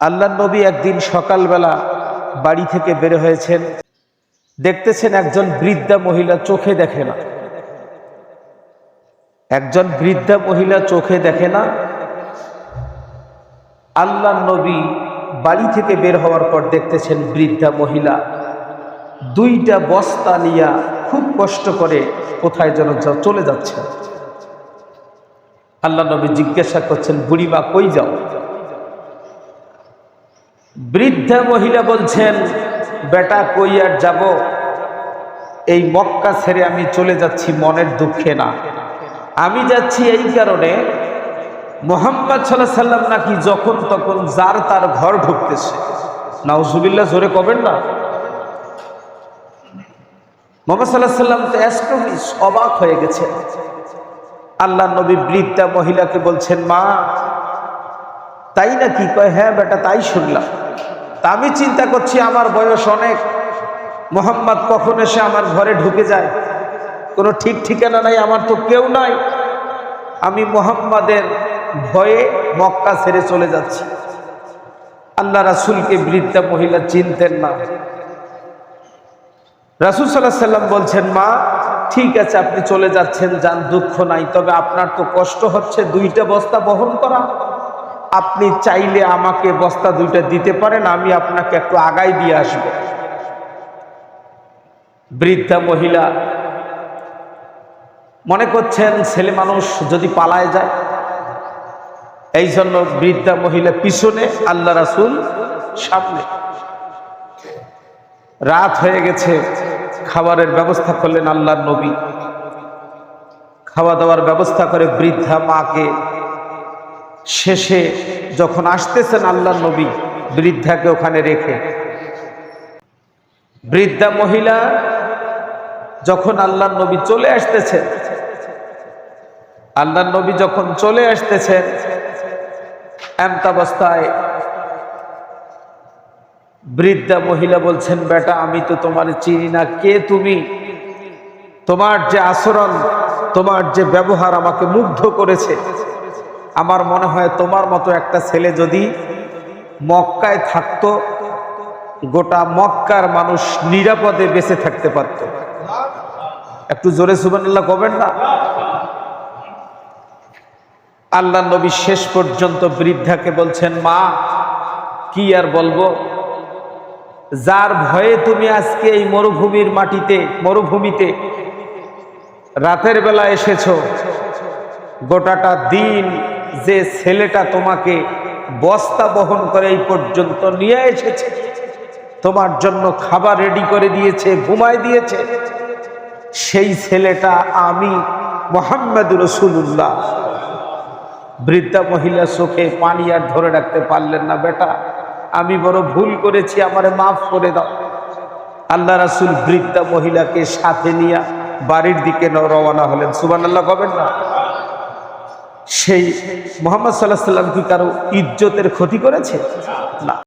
আল্লাহ নবী একদিন সকালবেলা বাড়ি থেকে বের হয়েছেন। দেখতেছেন একজন বৃদ্ধা মহিলা চোখে দেখে না। একজন বৃদ্ধা মহিলা চোখে দেখে না। আল্লাহ নবী বাড়ি থেকে বের হওয়ার পর দেখতেছেন বৃদ্ধা মহিলা দুইটা বস্তা নিয়া খুব কষ্ট করে কোথায় যেন চলে যাচ্ছে। আল্লাহ নবী জিজ্ঞাসা করছেন, বুড়িমা, কই যাও? বৃদ্ধা মহিলা বলছেন, বেটা, কই আর যাব? এই মক্কা ছেড়ে আমি চলে যাচ্ছি, মনের দুঃখে না। আমি যাচ্ছি এই কারণে, মোহাম্মদ সাল্লাহ সাল্লাম নাকি যখন তখন যার তার ঘর ঢুকতেছে। নাউজুবিল্লাহ, জোরে কবেন না? মোহাম্মদ সাল্লাহ সাল্লাম তো অ্যাস্ট্রোমিস অবাক হয়ে গেছে। আল্লাহ নবী বৃদ্ধা মহিলাকে বলছেন, মা, তাই নাকি? কয় হ্যাঁ বেটা, তাই শুনলাম। তা আমি চিন্তা করছি আমার বয়স অনেক। মোহাম্মদ, কখন এসে আমার ঘরে ঢুকে যায়? কোনো ঠিক ঠিকানা নাই, আমার তো কেউ নাই। আমি মোহাম্মদের ভয়ে মক্কা ছেড়ে চলে যাচ্ছি। আল্লাহ রাসুলকে বৃদ্ধা মহিলা চিনতেন না। রাসুল সাল্লাহ সাল্লাম বলছেন, মা, ঠিক আছে, আপনি চলে যাচ্ছেন, যান, দুঃখ নাই, তবে আপনার তো কষ্ট হচ্ছে, দুইটা বস্তা বহন করা। আপনি চাইলে আমাকে বস্তা দুইটা দিতে পারেন, আমি আপনাকে একটু আগাই দিয়ে আসব। বৃদ্ধা মহিলা, মনে করছেন ছেলে মানুষ যদি পালায় যায়? এই জন্য বৃদ্ধা মহিলা পিছনে, আল্লাহ রাসুল সামনে। রাত হয়ে গেছে, খাবারের ব্যবস্থা করলেন আল্লাহর নবী। খাওয়া দাওয়ার ব্যবস্থা করে বৃদ্ধা মাকে শেষে যখন আসতেছেন আল্লাহ নবী, বৃদ্ধাকে ওখানে রেখে। বৃদ্ধা মহিলা যখন আল্লাহ নবী চলে আসতেছেন আল্লাহ নবী যখন চলে আসতেছেন এমতাবস্থায় বৃদ্ধা মহিলা বলছেন, বেটা, আমি তো তোমার চিনি না, কে তুমি? তোমার যে আচরণ, তোমার যে ব্যবহার আমাকে মুগ্ধ করেছে আমার মনে হয় তোমার মতো একটা ছেলে যদি মক্কায় থাকতো, গোটা মক্কার মানুষ নিরাপদে বেঁচে থাকতে পারত। একটু জোরে সুবানাল্লাহ কবেন না? আল্লাহ নবী শেষ পর্যন্ত বৃদ্ধাকে বলছেন, মা, কি আর বলব? যার ভয়ে তুমি আজকে এই মরুভূমির মাটিতে, মরুভূমিতে রাতের বেলা এসেছ, গোটাটা দিন যে ছেলেটা তোমাকে বস্তা বহন করে এই পর্যন্ত নিয়ে এসেছে, তোমার জন্য খাবার রেডি করে দিয়েছে, ঘুমায় দিয়েছে, সেই ছেলেটা আমি মোহাম্মদ রসুল্লাহ বৃদ্ধা মহিলা চোখে পানি আর ধরে রাখতে পারলেন না, বেটা, আমি বড় ভুল করেছি, আমারে মাফ করে দাও। আল্লাহ রাসুল বৃদ্ধা মহিলাকে সাথে নিয়ে বাড়ির দিকে রওনা হলেন। সুবান আল্লাহ কবেন না? সেই মোহাম্মদ সাল্লাহ সাল্লাম কি কারও ইজ্জতের ক্ষতি করেছে? না।